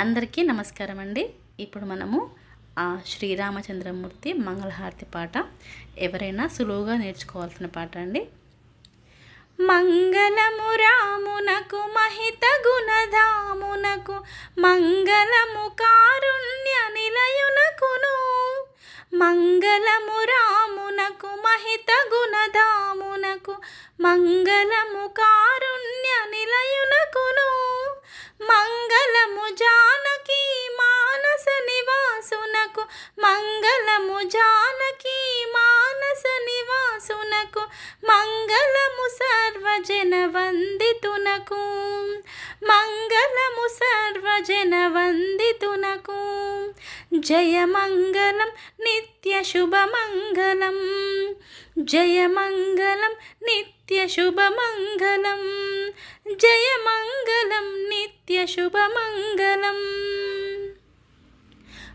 అందరికీ నమస్కారం అండి. ఇప్పుడు మనము శ్రీరామచంద్రమూర్తి మంగళహారతి పాట ఎవరైనా సులువుగా నేర్చుకోవాల్సిన పాట అండి. మంగళము రామునకు మహిత గుణధామునకు మంగళము కారుణ్య నిలయునకును. మంగళము రామునకు మహిత గుణధామునకు మంగళము కారుణ్య నివాసునకు మంగళము జానకి మానస నివాసునకు మంగళము సర్వజన వందితునకు మంగళము సర్వజన వందితునకు. జయ మంగళం నిత్య శుభమంగళం జయ మంగళం.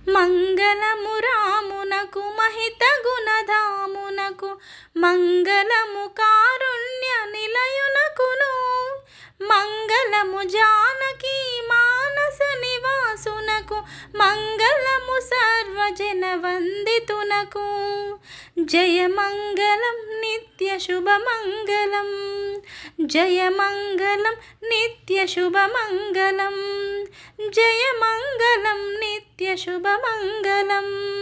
మంగళము రామునకు మహిత గుణధామునకు మంగళము కారుణ్య నిలయునకును. మంగళము జానకి మానస నివాసునకు మంగళము సర్వజన వందితునకు. జయ మంగళం నిత్య శుభమంగళం జయ మంగళం నిత్య శుభమంగళం जयमङ्गलं नित्यशुभमङ्गलम्।